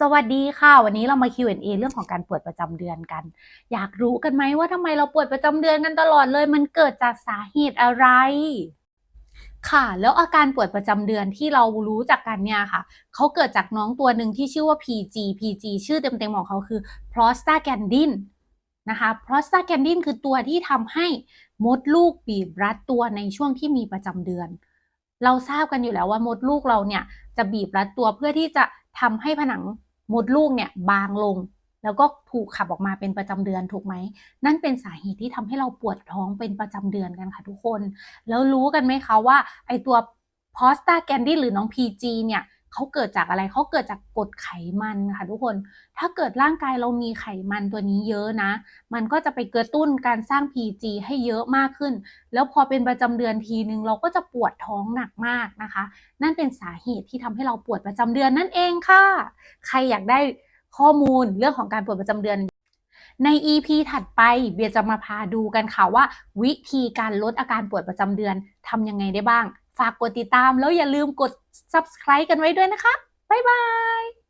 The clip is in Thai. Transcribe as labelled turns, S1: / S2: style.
S1: สวัสดีค่ะ วันนี้เรามา Q&A เรื่องของการปวดประจำเดือนกัน อยากรู้กันไหมว่าทำไมเราปวดประจำเดือนกันตลอดเลย มันเกิดจากสาเหตุอะไร ค่ะ แล้วอาการปวดประจำเดือนที่เรารู้จักกันเนี่ยค่ะเขาเกิดจากน้องตัวหนึ่งที่ชื่อว่า PG PG ชื่อเต็มๆของเขาคือ prostaglandin นะคะ prostaglandin คือตัวที่ทำให้มดลูกบีบรัดตัวในช่วงที่มีประจำเดือน เราทราบกันอยู่แล้วว่ามดลูกเราเนี่ยจะบีบรัดตัวเพื่อที่จะทำให้ผนังมดลูกเนี่ยบางลง แล้วก็ถูกขับออกมาเป็นประจำเดือนถูกไหม นั่นเป็นสาเหตุที่ทำให้เราปวดท้องเป็นประจำเดือนกันค่ะทุกคน แล้วรู้กันไหมคะว่าไอตัวพอสตาแกนดี้หรือน้อง PG เนี่ย เขาเกิดจากอะไรเขาเกิดจากกรดไขมันค่ะทุกคน ถ้าเกิดร่างกายเรามีไขมันตัวนี้เยอะนะ มันก็จะไปกระตุ้นการสร้าง PG ให้เยอะมากขึ้น แล้วพอเป็นประจำเดือนทีนึงเราก็จะปวดท้องหนักมากนะคะ นั่นเป็นสาเหตุที่ทำให้เราปวดประจำเดือนนั่นเองค่ะ ใครอยากได้ข้อมูลเรื่องของการปวดประจำเดือนใน EP ถัดไปเบียจะมาพาดูกันค่ะว่า วิธีการลดอาการปวดประจำเดือนทำยังไงได้บ้าง ฝากกดติดตามแล้วอย่าลืมกด subscribe กันไว้ด้วยนะคะ บ๊ายบาย